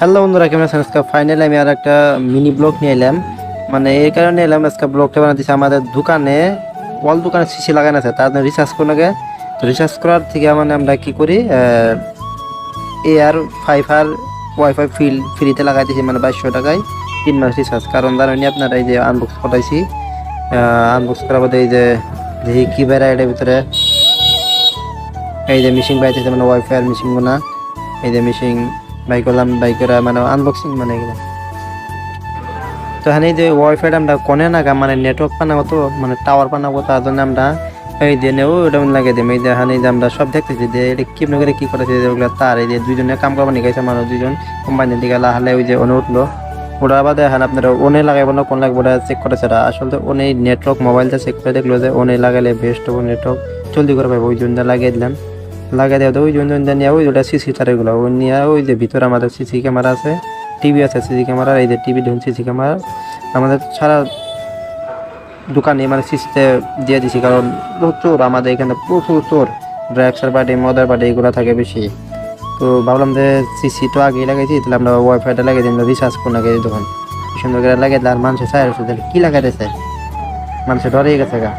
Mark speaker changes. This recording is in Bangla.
Speaker 1: হ্যালো বন্ধুরা, কেমন আছেন? আজকে ফাইনালি আমি আর একটা মিনি ব্লগ নিয়ে এলাম। মানে এই কারণে এলাম, আজকে ব্লগটা বানাতেছি আমাদের দোকানে ওয়াল দোকানে সিসি লাগানো আছে, তার জন্য রিচার্জ করে লাগে তো রিচার্জ করার থেকে মানে আমরা কি করি এয়ার ফাইভ আর ওয়াইফাই ফিল ফ্রিতে লাগাই দিয়েছি মানে বাইশশো টাকায় তিন মাস রিচার্জ কারণ জানেন আপনারা এই যে আনবক্স করাইছি আনবক্স করার পরে এই যে, দেখি কি বেড়ায় এটার ভিতরে। এই যে মেশিন বাইতেছে মানে ওয়াইফাই আর মেশিন গুনা এই যে মেশিন বাই করলাম বাই করে মানে আনবক্সিং মানে এগুলো তো এখানে যে ওয়াইফাইটা আমরা কোনে নাগা মানে নেটওয়ার্ক পানাবো তো মানে টাওয়ার পানাবো তার জন্য আমরা এই দিয়ে নেব ওটা লাগিয়ে দিই এই যে এখানে এই যে আমরা সব দেখতেছি যে এটা কি করে কি করেছে ওগুলো তার, এই যে দুইজনে কাম করব নিকাইছে মানুষ দুইজন কোম্পানির দিকে লাহালে ওই যে ওনে উঠল। ওটা বাদে এখানে আপনারা ওনে লাগাইবো না, কোন লাগবে ওটা চেক করেছে। আসলে ওনে নেটওয়ার্ক মোবাইলটা চেক করে দেখল যে ওনে লাগালে বেস্ট হব নেটওয়ার্ক জলদি করে পাবো ওই জন্য লাগিয়ে দিলাম। লাগিয়ে দেওয়া ওই জন্য নিয়ে ওই ওটা সিসি তারগুলো ওই নিয়ে ওই যে ভিতরে আমাদের সিসি ক্যামেরা আছে টিভি আছে সিসি ক্যামেরা এই যে টিভি ধরুন সিসি ক্যামেরা আমাদের সারা দোকানে মানে সিসিতে দিয়ে দিছি, কারণ প্রচুর আমাদের এখানে প্রচুর চোর ড্রাইভার পার্টি মদার পার্টি এগুলো থাকে বেশি। তো ভাবলাম যে সিসি তো আগেই লাগাইছি, তাহলে আমরা ওয়াইফাইটা লাগিয়ে দিই রিচার্জ করে লাগাই তখন সুন্দর করে দিলে আর মানুষের চাই কি লাগাইতেছে? মানুষের ডরে গেছে গা।